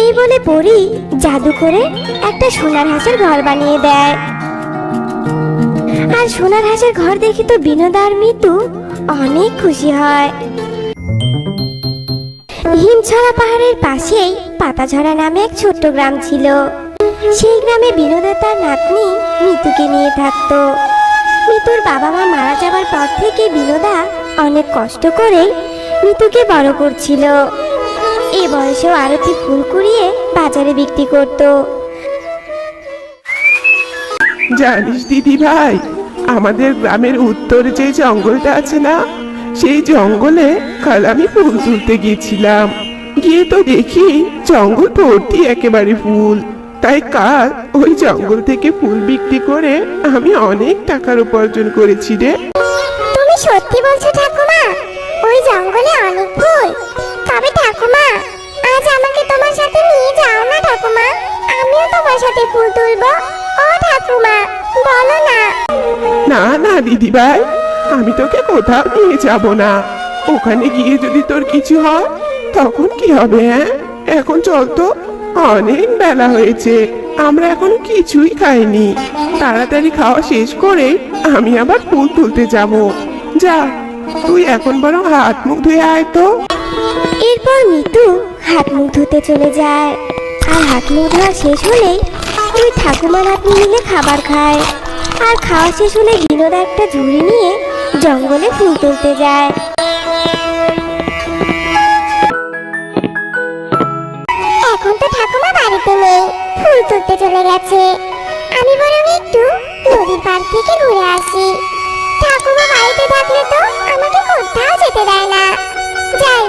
এই বলে পরি জাদু করে একটা সোনার হাঁসের ঘর বানিয়ে দেয়। আর সোনার হাঁসের ঘর দেখে তো বিনোদ আর মিতু অনেক খুশি হয়। হিমছড়া পাহাড়ের পাশেই পাতাঝরা নামে এক ছোট্ট গ্রাম ছিল। সেই গ্রামে বিনোদা তার নাতনি মিতুকে নিয়ে থাকতো। মিতুর বাবা মা মারা যাবার পর থেকে বিনোদা অনেক কষ্ট করে মিতুকে বড় করছিল। এ বয়সেও আরতি ফুল কুড়িয়ে বাজারে বিক্রি করতো। জানিস দিদি ভাই আমাদের গ্রামের উত্তরে যে জঙ্গলটা আছে না সেই জঙ্গলে কাল আমি ফুল তুলতে গিয়েছিলাম। গিয়ে তো দেখি জঙ্গল ভর্তি একেবারে ফুল। তাই কাল ওই জঙ্গল থেকে ফুল বিক্রি করে আমি অনেক টাকার উপার্জন করেছি রে। তুমি সত্যি বলছো ঠাকুমা ওই জঙ্গলে অনেক ফুল। তবে ঠাকুমা আজ আমাকে তোমার সাথে নিয়ে যাও না ঠাকুমা। আমিও তোমার সাথে ফুল তুলবো। ও ঠাকুমা বলো না। না না দিদি ভাই আমি তোকে কোথাও নিয়ে যাব না। ওখানে গিয়ে যদি তোর কিছু হয় তখন কি হবে হ্যাঁ? এখন চল তো অনেক বেলা হয়েছে আমরা এখনও কিছুই খাইনি। তাড়াতাড়ি খাওয়া শেষ করে আমি আবার ফুল তুলতে যাব। যা তুই এখন বরং হাত মুখ ধুয়ে আয় তো। এরপর মিতু হাত মুখ ধুতে চলে যায়। আর হাত মুখ ধোয়া শেষ হলেই ওই ঠাকুমা নাতনি মিলে খাবার খায়। আর খাওয়া শেষ হলে বিনোদ একটা ঝুড়ি নিয়ে জঙ্গলে ফুল তুলতে যায়। এখন তো ঠাকুমা বাড়িতে নেই, ফুল তুলতে চলে গেছে। আমি বরং একটু নদীর পাড় থেকে ঘুরে আসি। ঠাকুমা বাড়িতে থাকলে তো আমাকে কোথাও যেতে দেয় না। যাই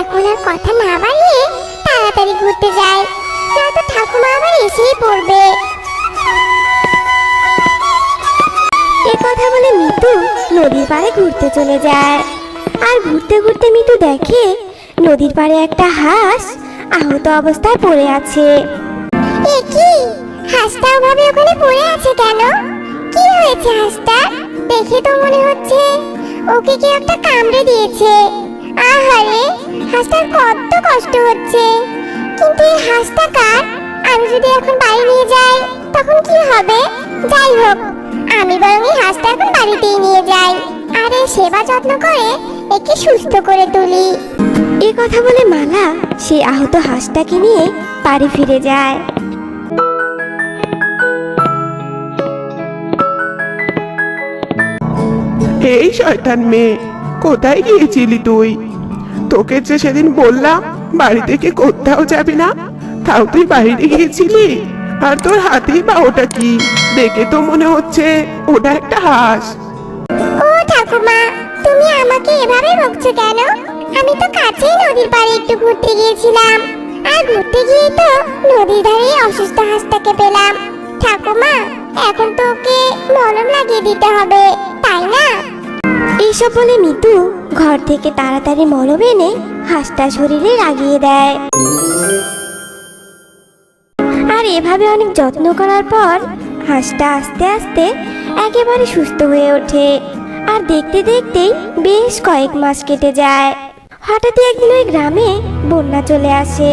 এখন আর কথা না বাড়িয়ে তাড়াতাড়ি ঘুরতে যাই নয়তো ঠাকুমা আবার এসেই পড়বে। এ কথা বলে মিতু নদীর পাড়ে ঘুরতে চলে যায়। আর ঘুরতে ঘুরতে মিতু দেখে নদীর পাড়ে একটা হাঁস আহত অবস্থায় পড়ে আছে। এ কি? হাঁসটা ওভাবে ওখানে পড়ে আছে কেন? কি হয়েছে হাঁসটা? দেখে তো মনে হচ্ছে ওকে কি একটা কামড়ে দিয়েছে। আহারে হাঁসটার কত কষ্ট হচ্ছে। কিন্তু এই হাঁসটা কার? আমি যদি এখন বাড়ি নিয়ে যাই তখন কি হবে? যাই হোক আমি বরং এই হাঁসটা এখন বাড়িতেই নিয়ে যাই। আর এর সেবা যত্ন করে একে সুস্থ করে তুলি। এ কথা বলে মালা সেই আহত হাঁসটাকে নিয়ে বাড়ি ফিরে যায়। এই শয়তান মেয়ে কোথায় গিয়েছিলি তুই? তোকে যে সেদিন বললাম, বাড়ি থেকে কোথাও যাবি না? তাও তুই বাইরে গিয়েছিলি? আর তোর হাতেই বা ওটা কি? দেখে তো মনে হচ্ছে ওটা একটা হাঁস। ও ঠাকুমা তুমি আমাকে এভাবে বকছো কেন? আমি তো কাছেই নদীর পাড়ে একটু ঘুরতে গিয়েছিলাম। আর ঘুরতে গিয়ে তো নদীর ধারে অসুস্থ হাঁসটাকে পেলাম। ঠাকুমা এখন তো ওকে মলম লাগিয়ে দিতে হবে। এইসব বলে মিতু ঘর থেকে তাড়াতাড়ি মলম এনে হাঁসটা শরীরে লাগিয়ে দেয়। আর এভাবে অনেক যত্ন করার পর হাঁসটা আস্তে আস্তে একেবারে সুস্থ হয়ে ওঠে। আর দেখতে দেখতেই বেশ কয়েক মাস কেটে যায়। হঠাৎই একদিন ওই গ্রামে বন্যা চলে আসে।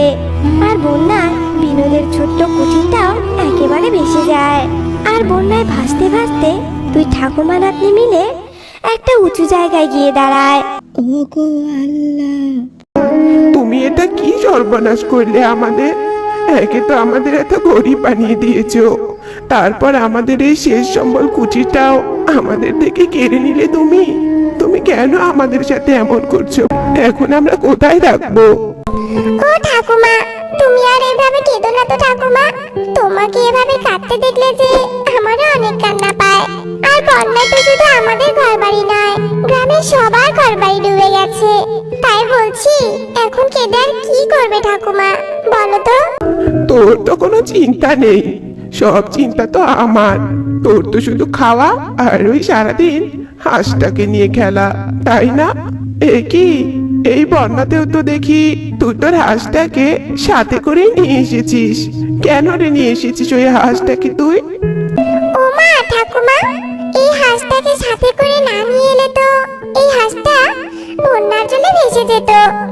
আর বন্যা বিনোদের ছোট্ট কুঠিরটাও একেবারে ভেসে যায়। আর বন্যায় ভাসতে ভাসতে দুই ঠাকুমা নাতনি মিলে একটা উঁচু জায়গায় গিয়ে দাঁড়ায়। তুমি এটা কি সর্বনাশ করলে আমাদের? একে তো আমাদের এত গরিব বানিয়ে দিয়েছ। তারপর আমাদের এই শেষ সম্বল কুচিটাও আমাদের থেকে কেড়ে নিলে তুমি? তুমি কেন আমাদের সাথে এমন করছ? এখন আমরা কোথায় রাখব ও ঠাকুমা তুমি আর এভাবে কেঁদো না তো ঠাকুমা। তোমাকে এভাবে কাঁদতে দেখলে যে তো শুধু আমাদের ঘর বাড়ি নয় গ্রামের সবার ঘর বাড়ি ডুবে গেছে। তাই বলছি এখন কেঁদে আর কি করবে ঠাকুমা? বলো তো। তোর তো কোনো চিন্তা নেই। সব চিন্তা তো আমার। তোর তো শুধু খাওয়া আর ওই সারাদিন হাঁসটাকে নিয়ে খেলা তাই না? এ কি? এই বন্যাতেও তো দেখি তুই তোর হাঁসটাকে সাথে করে নিয়ে এসেছিস। কেন রে নিয়ে এসেছিস ওই হাঁসটাকে তুই? ও মা ঠাকুমা এই হাঁসটাকে সাথে করে না নিয়ে এলে তো এই হাঁসটা বন্যার জন্য ভেসে যেত।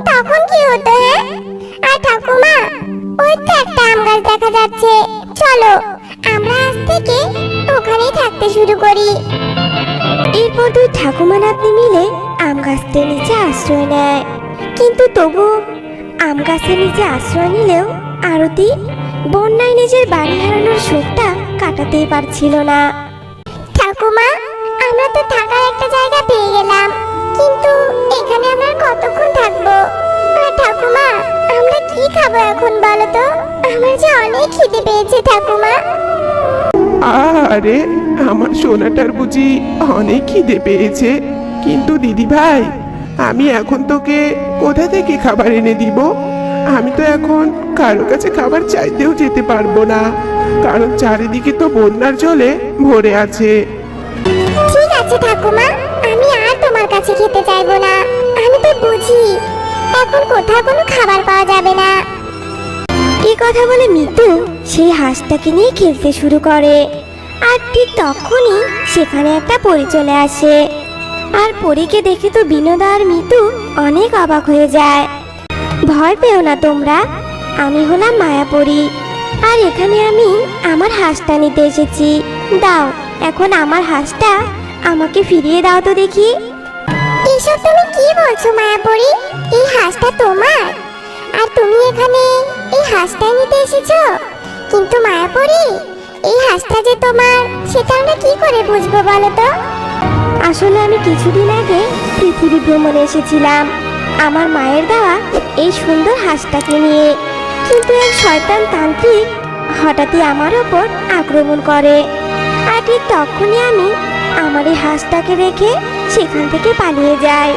তখন কি হতো হ্যাঁ? আর ঠাকুমা, ওই তো একটা আম গাছ দেখা যাচ্ছে। চলো, আমরা আজ থেকে ওখানেই থাকতে শুরু করি। এরপর দুই ঠাকুমা নাতনি মিলে আম গাছটির নিচে আশ্রয় নেয়। কিন্তু তবু আম গাছের নিচে আশ্রয় নিলেও আরতি বন্যায় নিজের বাড়ি হারানোর শোকটা কাটাতেই পারছিল না। ঠাকুমা আমরা তো থাকার একটা জায়গা পেয়ে গেলাম। কিন্তু এখানে আমরা কতক্ষণ থাকব? ঠাকুমা, আমরা কি খাব এখন বলো তো? আমার যে অনেক খিদে পেয়েছে ঠাকুমা। আরে আমার সোনাটার বুঝি অনেক খিদে পেয়েছে। কিন্তু দিদি ভাই, আমি এখন তোকে কোথা থেকে খাবার এনে দিব? আমি তো এখন কারও কাছে খাবার চাইতেও যেতে পারব না। কারণ চারিদিকে তো বন্যার জলে ভরে আছে। ঠিক আছে ঠাকুমা, আমি আর তোমার কাছে খেতে চাইব না। আমি তো বুঝি, এখন কোথাও কোনো খাবার পাওয়া যাবে না। এই কথা বলে মিতু সেই হাঁসটাকে নিয়ে খেলতে শুরু করে। আর ঠিক তখনই সেখানে একটা পরি চলে আসে। আর পরীকে দেখে তো বিনোদা আর মিতু অনেক অবাক হয়ে যায়। ভয় পেও না তোমরা, আমি হলাম মায়াপরি আর এখানে আমি আমার হাঁসটা নিতে এসেছি। দাও, এখন আমার হাঁসটা আমাকে ফিরিয়ে দাও তো দেখি। এসব তুমি কি বলছো মায়াপরি? এই হাঁসটা তোমার? আর তুমি এখানে এই হাঁসটা নিতে এসেছ? কিন্তু মায়াপরি এই হাঁসটা যে তোমার সেটা আমরা কি করে বুঝব বলো তো? আসলে আমি কিছুদিন আগে পৃথিবী ভ্রমণে এসেছিলাম। আমার মায়ের দেওয়া এই সুন্দর হাঁসটাকে নিয়ে। কিন্তু এক শয়তান তান্ত্রিক হঠাৎই আমার ওপর আক্রমণ করে। আর ঠিক তখনই আমি আমার এই হাঁসটাকে রেখে সেখান থেকে পালিয়ে যায়।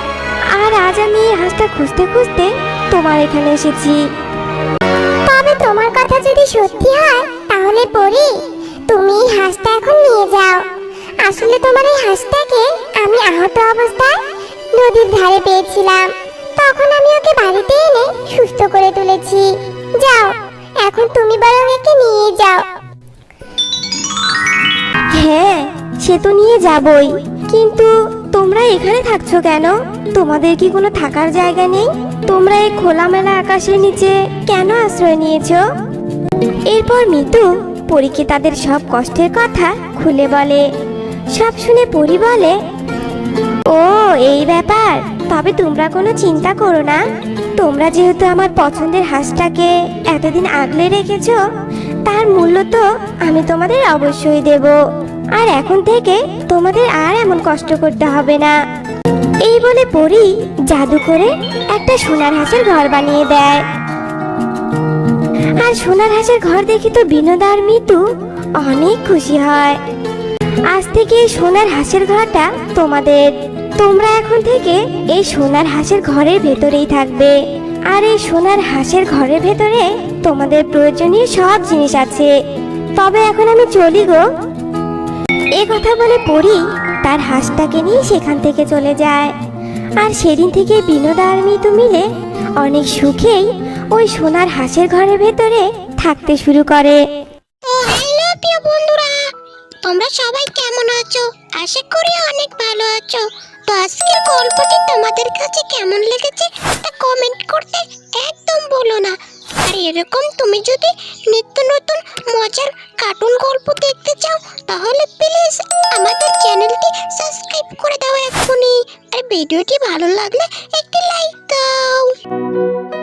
আর আজ আমি এই হাঁসটা খুঁজতে খুঁজতে তোমার এখানে এসেছি। তবে তোমার কথা যদি সত্যি হয় তাহলে পড়ি তুমি এই হাঁসটা এখন নিয়ে যাও। আসলে তোমার এই হাঁসটাকে আমি আহত অবস্থায় নদীর ধারে পেয়েছিলাম। তখন আমি ওকে বাড়িতে এনে সুস্থ করে তুলেছি। যাও এখন তুমি বরং একে নিয়ে যাও। হ্যাঁ সে তো নিয়ে যাবই। কিন্তু তোমরা এখানে থাকছো কেন? তোমাদের কি কোনো থাকার জায়গা নেই? তোমরা এই খোলামেলা আকাশের নিচে কেন আশ্রয় নিয়েছ? এরপর মিতু পরীকে তাদের সব কষ্টের কথা খুলে বলে। সব শুনে পরি বলে, ও, এই ব্যাপার। তবে তোমরা কোনো চিন্তা করো না। তোমরা যেহেতু আমার পছন্দের হাঁসটাকে এতদিন আগলে রেখেছ, তার মূল্য তো আমি তোমাদের অবশ্যই দেব। আর এখন থেকে তোমাদের আর এমন কষ্ট করতে হবে না। এই বলে পরি জাদু করে একটা সোনার হাঁসের ঘর বানিয়ে দেয়। আর সোনার হাঁসের ঘর দেখে তো বিনোদ আর মিতু অনেক খুশি হয়। আজ থেকে এই সোনার হাঁসের ঘরটা তোমাদের। তোমরা এখন থেকে এই সোনার হাঁসের ঘরের ভেতরেই থাকবে। আর এই সোনার হাঁসের ঘরের ভেতরে তোমাদের প্রয়োজনীয় সব জিনিস আছে। তবে এখন আমি চলি গো। এ কথা বলে পড়ি তার হাঁসটাকে নিয়ে সেখান থেকে চলে যায়। আর সেদিন থেকে বিনোদ আর মিতু মিলে অনেক সুখেই ওই সোনার হাঁসের ঘরের ভেতরে থাকতে শুরু করে। হ্যালো বন্ধুরা, তোমরা সবাই কেমন আছো? আশা করি অনেক ভালো আছো। তো আজকের গল্পটি তোমাদের কাছে কেমন লেগেছে তা কমেন্ট করতে একদম বলো না। আর এরকম তুমি যদি নিত্য নতুন মজার কার্টুন গল্প দেখতে চাও, তাহলে প্লিজ আমাদের চ্যানেলটি সাবস্ক্রাইব করে দাও এখনই আর ভিডিওটি ভালো লাগলে একটি লাইক দাও।